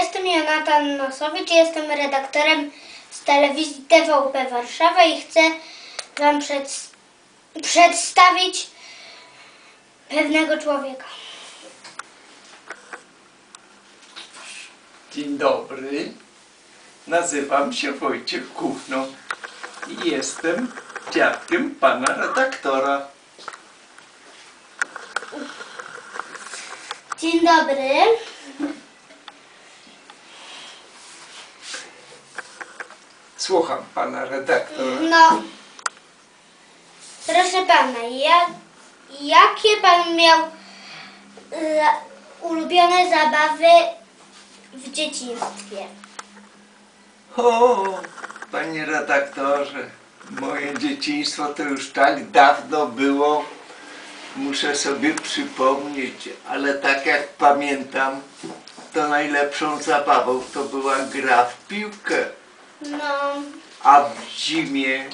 Jestem Jonatan Nosowicz, jestem redaktorem z telewizji TVP Warszawa i chcę Wam przed, przedstawić pewnego człowieka. Dzień dobry. Nazywam się Wojciech Kuchno i jestem dziadkiem pana redaktora. Dzień dobry. Słucham pana redaktora. No, proszę pana, ja, jakie pan miał e, ulubione zabawy w dzieciństwie? O, panie redaktorze, moje dzieciństwo to już tak dawno było. Muszę sobie przypomnieć, ale tak jak pamiętam, to najlepszą zabawą to była gra w piłkę. No, A w zimie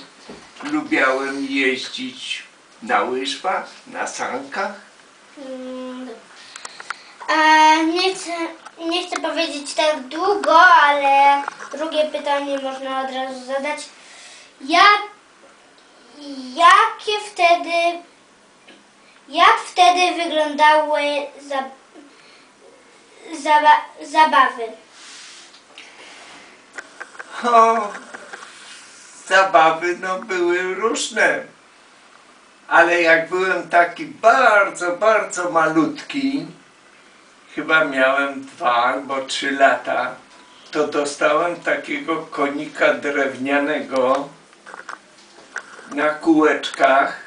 lubiałem jeździć na łyżwach, na sankach. mm, e, nie, chcę, nie chcę powiedzieć tak długo, ale drugie pytanie można od razu zadać. Jak, jakie wtedy, jak wtedy wyglądały za, zaba, zabawy? O, zabawy no były różne. Ale jak byłem taki bardzo, bardzo malutki, chyba miałem dwa albo trzy lata, to dostałem takiego konika drewnianego na kółeczkach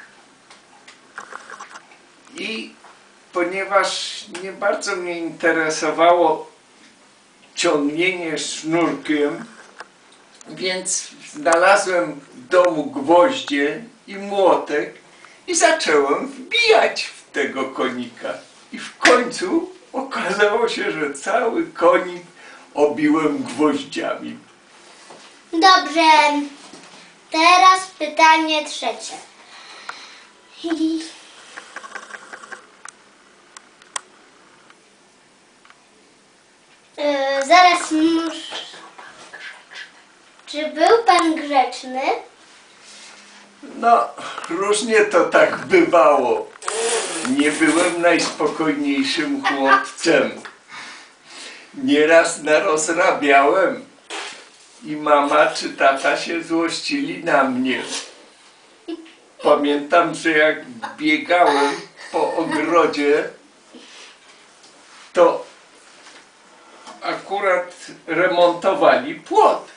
i ponieważ nie bardzo mnie interesowało ciągnienie sznurkiem, więc znalazłem w domu gwoździe i młotek i zacząłem wbijać w tego konika. I w końcu okazało się, że cały konik obiłem gwoździami. Dobrze, teraz pytanie trzecie. E, zaraz muszę. Czy był pan grzeczny? No, różnie to tak bywało. Nie byłem najspokojniejszym chłopcem. Nieraz narozrabiałem i mama czy tata się złościli na mnie. Pamiętam, że jak biegałem po ogrodzie, to akurat remontowali płot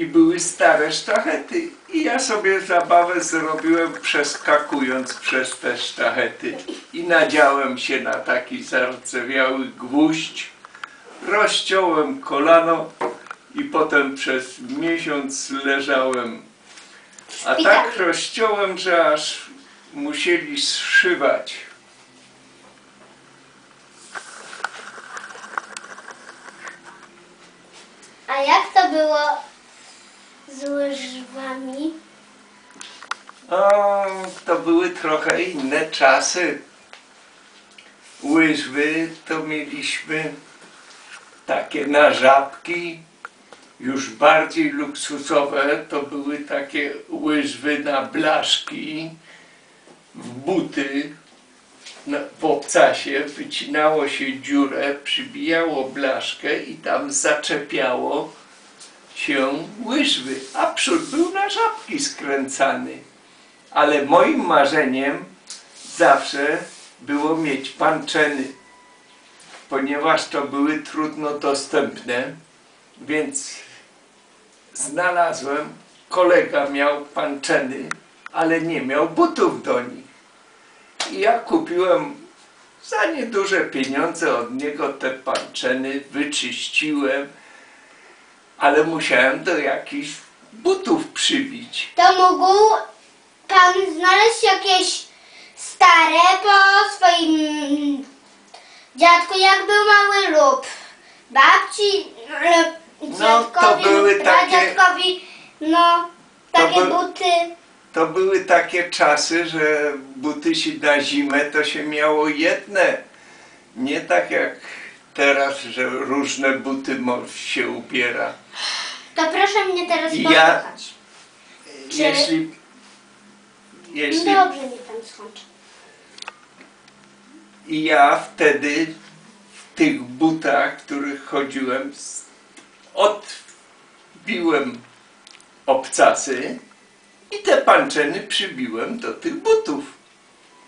i były stare sztachety. I ja sobie zabawę zrobiłem przeskakując przez te sztachety. I nadziałem się na taki zardzewiały gwóźdź, rozciąłem kolano i potem przez miesiąc leżałem. A tak tak. rozciąłem, że aż musieli zszywać. A jak to było z łyżwami? O, to były trochę inne czasy. Łyżwy to mieliśmy takie na żabki, już bardziej luksusowe to były takie łyżwy na blaszki, w buty, w obcasie wycinało się dziurę, przybijało blaszkę i tam zaczepiało się łyżwy, a przód był na żabki skręcany. Ale moim marzeniem zawsze było mieć panczeny, ponieważ to były trudno dostępne, więc znalazłem, kolega miał panczeny, ale nie miał butów do nich. I ja kupiłem za nieduże pieniądze od niego te panczeny, wyczyściłem, ale musiałem do jakichś butów przybić. To mógł pan znaleźć jakieś stare po swoim dziadku, jak był mały lub babci lub No, dziadkowi były lub takie- pradziadkowi. No, takie by- buty. To były takie czasy, że buty się na zimę to się miało jedne. Nie tak jak teraz, że różne buty mo- się ubiera. To proszę mnie teraz ja- posłuchać. Czy- Jeśli, jeśli Dobrze, nie pan skończy. I ja wtedy w tych butach, w których chodziłem, s- odbiłem obcasy i te panczeny przybiłem do tych butów.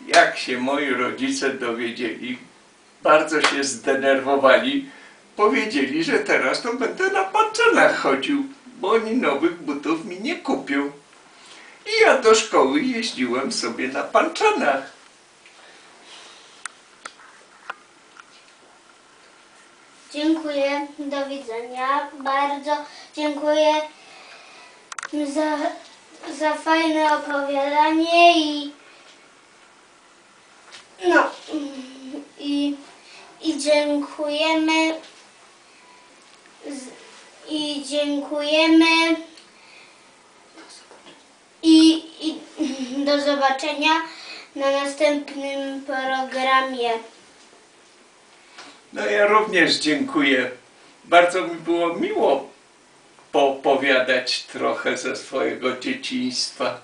Jak się moi rodzice dowiedzieli, bardzo się zdenerwowali, powiedzieli, że teraz to będę na panczenach chodził, bo oni nowych butów mi nie kupią. I ja do szkoły jeździłem sobie na panczanach. Dziękuję, do widzenia. Bardzo dziękuję za, za fajne opowiadanie i no i, i dziękujemy i dziękujemy i, i do zobaczenia na następnym programie. No ja również dziękuję. Bardzo mi było miło poopowiadać trochę ze swojego dzieciństwa.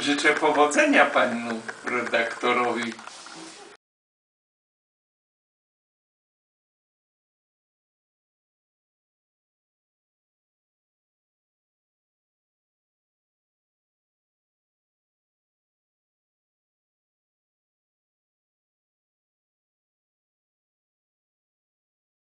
Życzę powodzenia panu redaktorowi